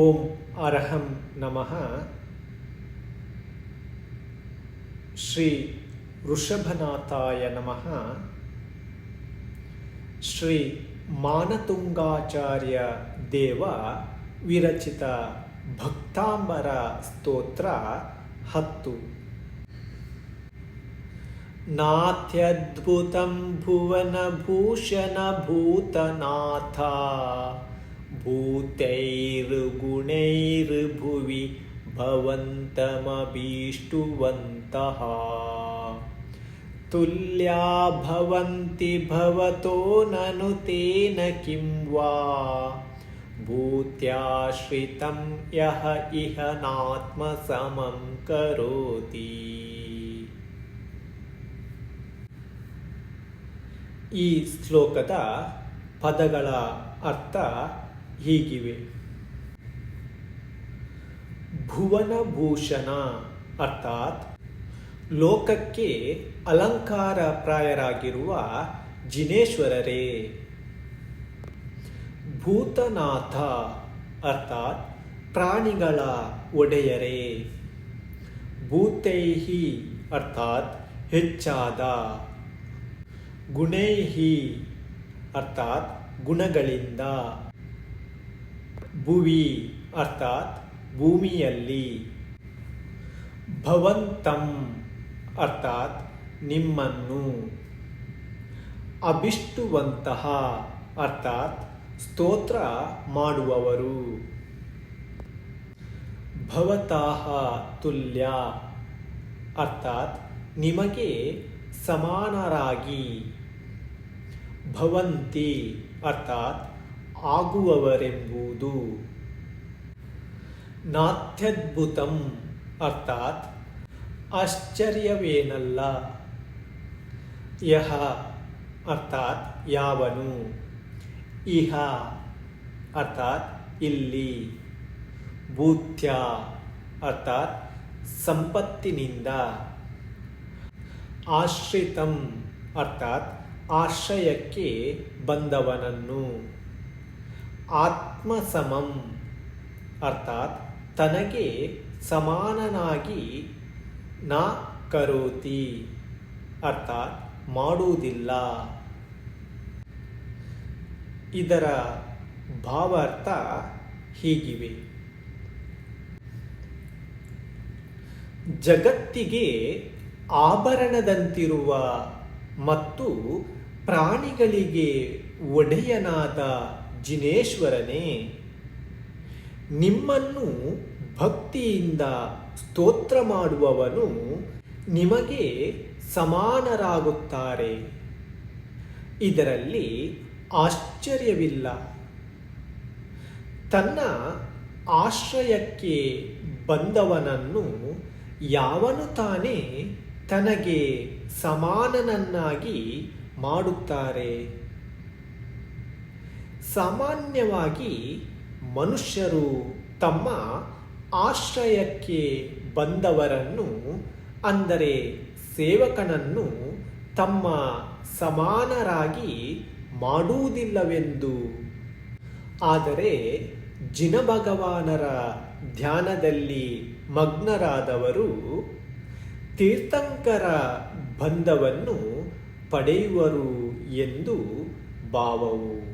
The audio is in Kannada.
ಓಂ ಅರ್ಹಂ ನಮಃ ಶ್ರೀ ವೃಷಭನಾಥಾಯ ನಮಃ ಶ್ರೀ ಮಾನತುಂಗಾಚಾರ್ಯ ದೇವ ವಿರಚಿತ ಭಕ್ತಾಂಬರ ಸ್ತೋತ್ರ ಹತ್ತು नात्यद्भुतं भुवनभूषणभूतनाथ भूतैर्गुणैर्भुवि भवन्तमभीष्टुवन्तः तुल्या भवन्ति भवतो ननु तेन किं वा भूत्याश्रितं यः इह नात्मसमं करोति ಈ ಶ್ಲೋಕದ ಪದಗಳ ಅರ್ಥ ಹೀಗಿವೆ. ಭುವನಭೂಷಣ ಅರ್ಥಾತ್ ಲೋಕಕ್ಕೆ ಅಲಂಕಾರ ಪ್ರಾಯರಾಗಿರುವ ಜಿನೇಶ್ವರರೇ. ಭೂತನಾಥ ಅರ್ಥಾತ್ ಪ್ರಾಣಿಗಳ ಒಡೆಯರೇ. ಭೂತೈಹಿ ಅರ್ಥಾತ್ ಹೆಚ್ಚಾದ. ಗುಣೈಹಿ ಅರ್ಥಾತ್ ಗುಣಗಳಿಂದ. ಭುವಿ ಅರ್ಥಾತ್ ಭೂಮಿಯಲ್ಲಿ. ಭವಂತಂ ಅರ್ಥಾತ್ ನಿಮ್ಮನ್ನು. ಅಭಿಷ್ಟುವಂತಹ ಅರ್ಥಾತ್ ಸ್ತೋತ್ರ ಮಾಡುವವರು. ಭವತಾಹ ತುಲ್ಯ ಅರ್ಥಾತ್ ನಿಮಗೆ ಸಮಾನರಾಗಿ. ಭವಂತಿ ಅರ್ಥಾತ್ ಆಗುವವರೆಂಬುದು ನಾತ್ಯದ್ಭುತಂ ಅರ್ಥಾತ್ ಆಶ್ಚರ್ಯವೇನಲ್ಲ. ಯಹ ಅರ್ಥಾತ್ ಯಾವನು. ಇಹ ಅರ್ಥಾತ್ ಇಲ್ಲಿ. ಭೂತ್ಯ ಅರ್ಥಾತ್ ಸಂಪತ್ತಿನಿಂದ. ಆಶ್ರಿತಂ ಅರ್ಥಾತ್ ಆಶ್ರಯಕ್ಕೆ ಬಂದವನನ್ನು. ಆತ್ಮಸಮಂ ಅರ್ಥಾತ್ ತನಗೆ ಸಮಾನನಾಗಿ ನ ಕರೋತಿ ಅರ್ಥಾತ್ ಮಾಡುವುದಿಲ್ಲ. ಇದರ ಭಾವಾರ್ಥ ಹೀಗಿವೆ. ಜಗತ್ತಿಗೆ ಆಭರಣದಂತಿರುವ ಮತ್ತು ಪ್ರಾಣಿಗಳಿಗೆ ಒಡೆಯನಾದ ಜಿನೇಶ್ವರನೇ, ನಿಮ್ಮನ್ನು ಭಕ್ತಿಯಿಂದ ಸ್ತೋತ್ರ ಮಾಡುವವನು ನಿಮಗೆ ಸಮಾನರಾಗುತ್ತಾರೆ. ಇದರಲ್ಲಿ ಆಶ್ಚರ್ಯವಿಲ್ಲ. ತನ್ನ ಆಶ್ರಯಕ್ಕೆ ಬಂದವನನ್ನು ಯಾವನು ತಾನೇ ತನಗೆ ಸಮಾನನನ್ನಾಗಿ ಮಾಡುತ್ತಾರೆ. ಸಾಮಾನ್ಯವಾಗಿ ಮನುಷ್ಯರು ತಮ್ಮ ಆಶ್ರಯಕ್ಕೆ ಬಂದವರನ್ನು, ಅಂದರೆ ಸೇವಕನನ್ನು, ತಮ್ಮ ಸಮಾನರಾಗಿ ಮಾಡುವುದಿಲ್ಲವೆಂದು. ಆದರೆ ಜಿನಭಗವಾನರ ಧ್ಯಾನದಲ್ಲಿ ಮಗ್ನರಾದವರು ತೀರ್ಥಂಕರ ಬಂಧವನ್ನು ಪಡೆಯುವರು ಎಂದು ಭಾವವು.